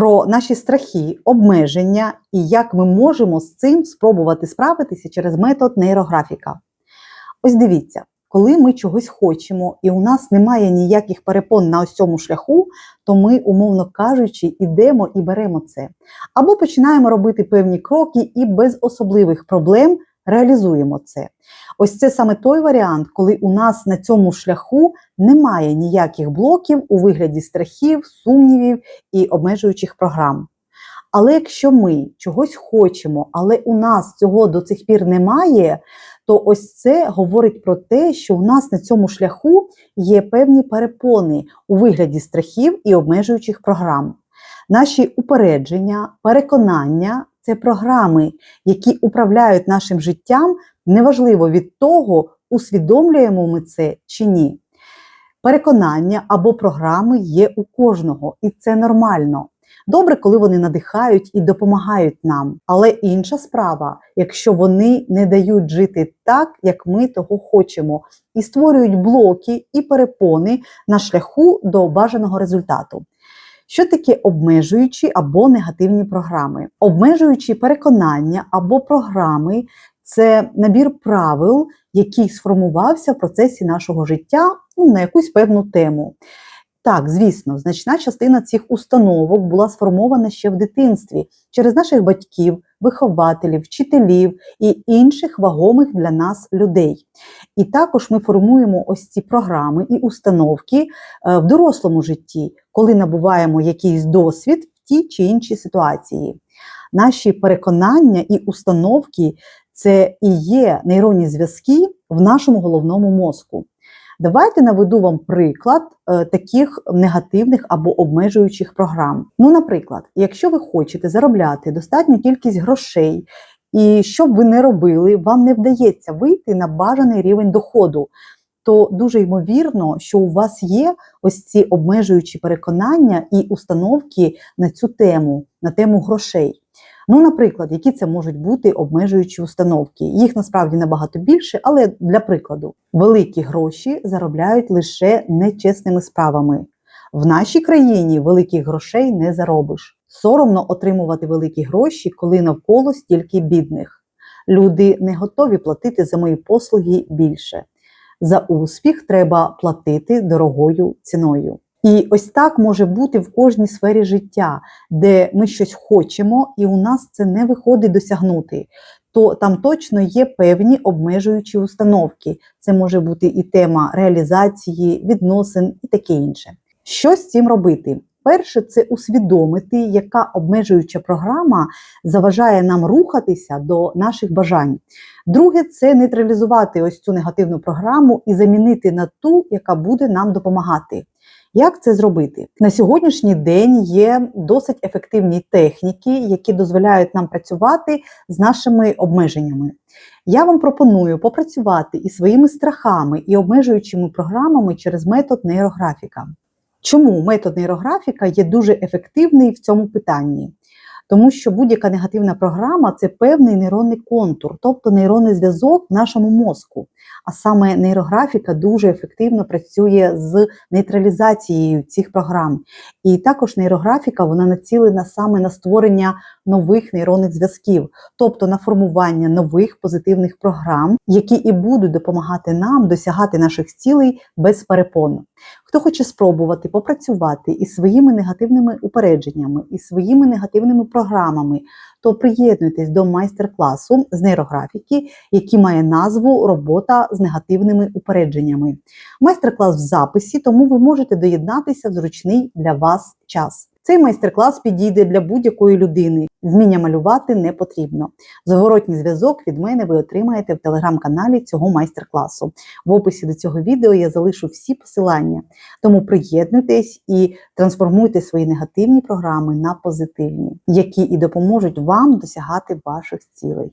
про наші страхи, обмеження і як ми можемо з цим спробувати справитися через метод нейрографіка. Ось дивіться, коли ми чогось хочемо і у нас немає ніяких перепон на ось цьому шляху, то ми, умовно кажучи, ідемо і беремо це. Або починаємо робити певні кроки і без особливих проблем реалізуємо це. Ось це саме той варіант, коли у нас на цьому шляху немає ніяких блоків у вигляді страхів, сумнівів і обмежуючих програм. Але якщо ми чогось хочемо, але у нас цього до цих пір немає, то ось це говорить про те, що у нас на цьому шляху є певні перепони у вигляді страхів і обмежуючих програм. Наші упередження, переконання це програми, які управляють нашим життям, неважливо від того, усвідомлюємо ми це чи ні. Переконання або програми є у кожного, і це нормально. Добре, коли вони надихають і допомагають нам. Але інша справа, якщо вони не дають жити так, як ми того хочемо, і створюють блоки і перепони на шляху до бажаного результату. Що таке обмежуючі або негативні програми? Обмежуючі переконання або програми це набір правил, який сформувався в процесі нашого життя ну, на якусь певну тему. Так, звісно, значна частина цих установок була сформована ще в дитинстві через наших батьків, вихователів, вчителів і інших вагомих для нас людей. І також ми формуємо ось ці програми і установки е, в дорослому житті, коли набуваємо якийсь досвід в тій чи іншій ситуації. Наші переконання і установки це і є нейронні зв'язки в нашому головному мозку. Давайте наведу вам приклад е, таких негативних або обмежуючих програм. Ну, наприклад, якщо ви хочете заробляти достатню кількість грошей, і що б ви не робили, вам не вдається вийти на бажаний рівень доходу, то дуже ймовірно, що у вас є ось ці обмежуючі переконання і установки на цю тему, на тему грошей. Ну, наприклад, які це можуть бути обмежуючі установки. Їх насправді набагато більше, але для прикладу, великі гроші заробляють лише нечесними справами. В нашій країні великих грошей не заробиш. Соромно отримувати великі гроші, коли навколо стільки бідних. Люди не готові платити за мої послуги більше. За успіх треба платити дорогою ціною. І ось так може бути в кожній сфері життя, де ми щось хочемо, і у нас це не виходить досягнути. То там точно є певні обмежуючі установки. Це може бути і тема реалізації, відносин і таке інше. Що з цим робити? Перше, це усвідомити, яка обмежуюча програма заважає нам рухатися до наших бажань. Друге, це нейтралізувати ось цю негативну програму і замінити на ту, яка буде нам допомагати. Як це зробити? На сьогоднішній день є досить ефективні техніки, які дозволяють нам працювати з нашими обмеженнями. Я вам пропоную попрацювати із своїми страхами і обмежуючими програмами через метод нейрографіка. Чому метод нейрографіка є дуже ефективний в цьому питанні? Тому що будь-яка негативна програма це певний нейронний контур, тобто нейронний зв'язок в нашому мозку. А саме нейрографіка дуже ефективно працює з нейтралізацією цих програм. І також нейрографіка вона націлена саме на створення нових нейронних зв'язків, тобто на формування нових позитивних програм, які і будуть допомагати нам досягати наших цілей без перепон. Хто хоче спробувати попрацювати із своїми негативними упередженнями, і своїми негативними програмами, то приєднуйтесь до майстер-класу з нейрографіки, який має назву Робота з негативними упередженнями. Майстер-клас в записі, тому ви можете доєднатися в зручний для вас час. Цей майстер-клас підійде для будь-якої людини. Вміння малювати не потрібно. Зворотній зв'язок від мене ви отримаєте в телеграм-каналі цього майстер-класу. В описі до цього відео я залишу всі посилання. Тому приєднуйтесь і трансформуйте свої негативні програми на позитивні, які і допоможуть вам досягати ваших цілей.